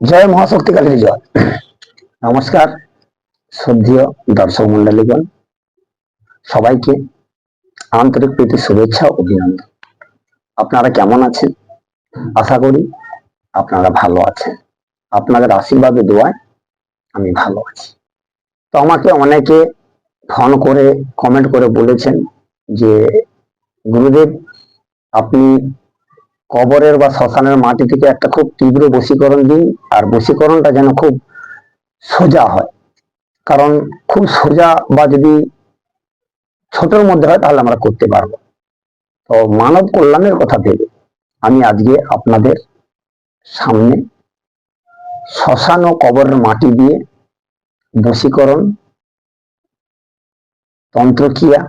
জয় মহাশক্তিকালীর জয়। নমস্কার, শ্রদ্ধীয় দর্শক মন্ডলীগণ সবাইকে আন্তরিক প্রীতি, শুভেচ্ছা অভিনন্দন। আপনারা কেমন আছেন? আশা করি আপনারা ভালো আছেন। আপনাদের আশীর্বাদে দোয়ায় আমি ভালো আছি। তো আমাকে অনেকে ফোন করে কমেন্ট করে বলেছেন যে, গুরুদেব, আপনি কবরের বা শ্মশানের মাটি থেকে একটা খুব তীব্র বশীকরণ দিন আর বশীকরণটা যেন খুব সোজা হয়। কারণ খুব সোজা বা যদি ছোটর মধ্যে হয় তাহলে আমরা করতে পারব। তো মানব কল্যাণের কথা ভেবে আমি আজকে আপনাদের সামনে শ্মশান ও কবরের মাটি দিয়ে বশীকরণ, তন্ত্রক্রিয়া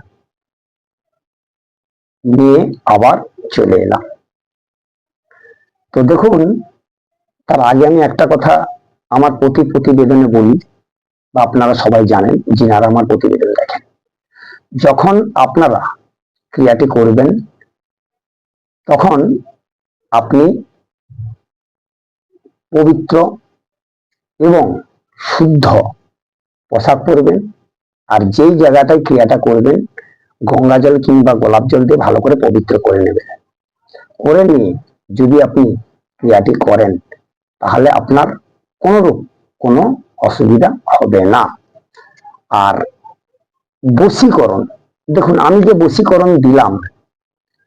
নিয়ে আবার চলে এলাম। তো দেখুন, তার আগে আমি একটা কথা আমার প্রতি প্রতিবেদনে বলি, বা আপনারা সবাই জানেন, যিনারা আমার প্রতিবেদন দেখেন। যখন আপনারা ক্রিয়াটি করবেন, তখন আপনি পবিত্র এবং শুদ্ধ পোশাক পরবেন, আর যেই জায়গাটায় ক্রিয়াটা করবেন, গঙ্গা জল কিংবা গোলাপ জল দিয়ে ভালো করে পবিত্র করে নেবেন। করে নিয়ে যদি আপনি ক্রিয়াটি করেন, তাহলে আপনার কোনোরূপ কোনো অসুবিধা হবে না। আর বশীকরণ, দেখুন, আমি যে বশীকরণ দিলাম,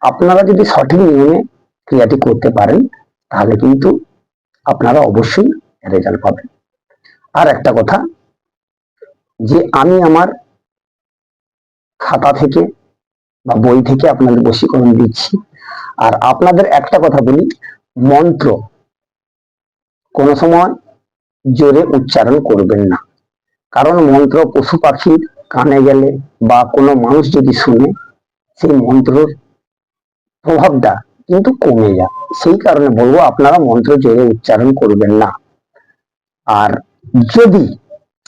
আপনারা যদি সঠিক নিয়মে ক্রিয়াটি করতে পারেন, তাহলে কিন্তু আপনারা অবশ্যই রেজাল্ট পাবেন। আর একটা কথা, যে আমি আমার খাতা থেকে বা বই থেকে আপনাদের বশীকরণ দিচ্ছি আর আপনাদের একটা কথা বলি, মন্ত্র কোনো সময় জোরে উচ্চারণ করবেন না। কারণ মন্ত্র পশু পাখির কানে গেলে বা কোনো মানুষ যদি শুনে, সেই মন্ত্রর প্রভাবটা কিন্তু কমে যায়। সেই কারণে বলব, আপনারা মন্ত্র জোরে উচ্চারণ করবেন না। আর যদি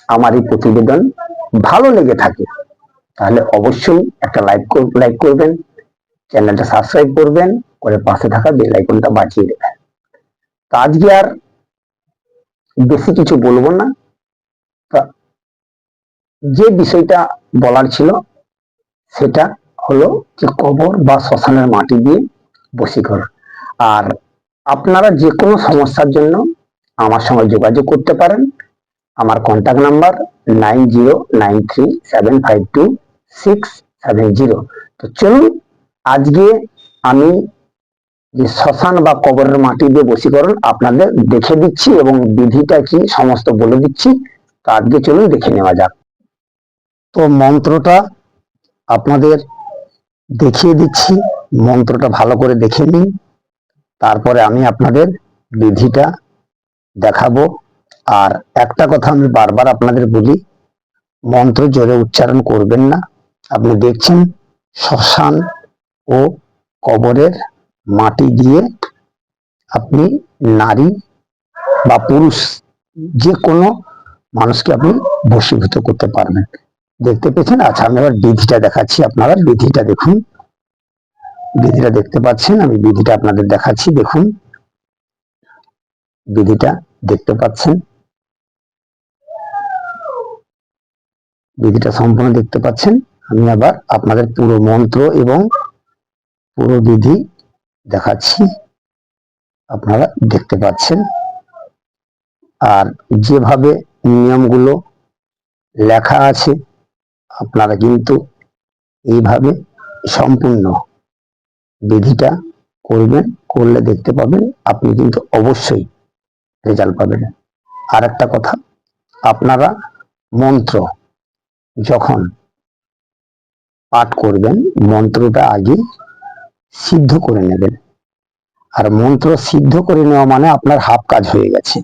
আমার এই প্রতিবেদন ভালো লেগে থাকে, তাহলে অবশ্যই একটা লাইক লাইক করবেন। চ্যানেলটা সাবস্ক্রাইব করবেন, করে পাশে থাকা বেল আইকনটা বাঁচিয়ে দেবেন। তো আজকে আর বেশি কিছু বলব না। যে বিষয়টা বলার ছিল, সেটা হলো যে কবর বা শ্মশানের মাটি দিয়ে বশীকরণ আর আপনারা যে কোনো সমস্যার জন্য আমার সঙ্গে যোগাযোগ করতে পারেন। আমার contact number nine zero nine three seven five two six seven zero তো চলুন আজকে আমি যে শ্মশান বা কবরের মাটি দিয়ে বশীকরণ আপনাদের দেখে দিচ্ছি এবং বিধিটা কি সমস্ত বলে দিচ্ছি তো আজকে চলুন দেখে নেওয়া যাক। তো মন্ত্রটা আপনাদের দেখিয়ে দিচ্ছি, মন্ত্রটা ভালো করে দেখে নিন। তারপরে আমি আপনাদের বিধিটা দেখাবো। আর একটা কথা আমি বারবার আপনাদের বলি, মন্ত্র জোরে উচ্চারণ করবেন না। আপনি দেখছেন, শ্মশান ও কবরের মাটি দিয়ে আপনি নারী বা পুরুষ যে কোনো মানুষকে আপনি বশীভূত করতে পারবেন। দেখতে পেয়েছেন? আচ্ছা আমি এবার বিধিটা দেখাচ্ছি আপনারা। বিধিটা দেখুন। বিধিটা দেখতে পাচ্ছেন? আমি বিধিটা আপনাদের দেখাচ্ছি। দেখুন। বিধিটা দেখতে পাচ্ছেন? বিধিটা সম্পূর্ণ দেখতে পাচ্ছেন? আমি আবার আপনাদের পুরো মন্ত্র এবং পুরো বিধি দেখাচ্ছি। আপনারা দেখতে পাচ্ছেন। আর যেভাবে নিয়মগুলো লেখা আছে, আপনারা কিন্তু এইভাবে সম্পূর্ণ বিধিটা করবেন, করলে দেখতে পাবেন আপনি কিন্তু অবশ্যই রেজাল্ট পাবেন। আর একটা কথা, আপনারা মন্ত্র যখন পাঠ করবেন, মন্ত্রটা আগে সিদ্ধ করে নেবেন। আর মন্ত্র সিদ্ধ করে নেওয়া মানে আপনার হাফ কাজ হয়ে গেছে।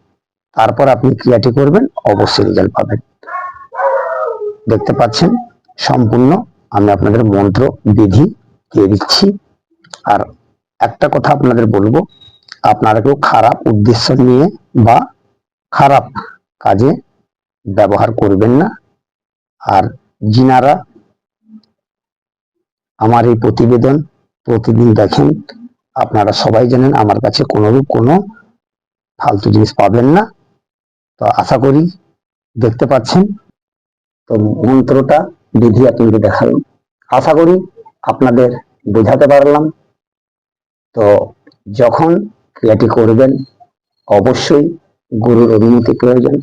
তারপর আপনি ক্রিয়াটি করবেন, অবশ্যই রেজাল্ট পাবেন। দেখতে পাচ্ছেন? সম্পূর্ণ আমি আপনাদের মন্ত্র বিধি দিয়ে দিচ্ছি। আর একটা কথা আপনাদের বলব, আপনারা কেউ খারাপ উদ্দেশ্য নিয়ে বা খারাপ কাজে ব্যবহার করবেন না। আর যিনারা আমার এই প্রতিবেদন প্রতিদিন দেখেন, আপনারা সবাই জানেন আমার কাছে কোনোরূপ কোনো ফালতু জিনিস পাবেন না। তো আশা করি দেখতে পাচ্ছেন। তো মন্ত্রটা বিধি আপনাদের দেখালাম। আশা করি আপনাদের বোঝাতে পারলাম। তো যখন ক্রিয়াটি করবেন, অবশ্যই গুরুর অনুমতি প্রয়োজন।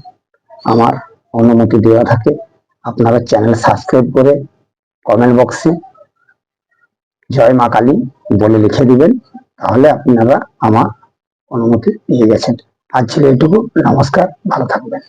আমার অনুমতি দেওয়া থাকে। আপনারা চ্যানেল সাবস্ক্রাইব করে কমেন্ট বক্সে জয় মা কালী বলে লিখে দিবেন, তাহলে আপনারা আমার অনুমতি নিয়ে গেছেন। আজ ছিল এটুকু নমস্কার, ভালো থাকবেন।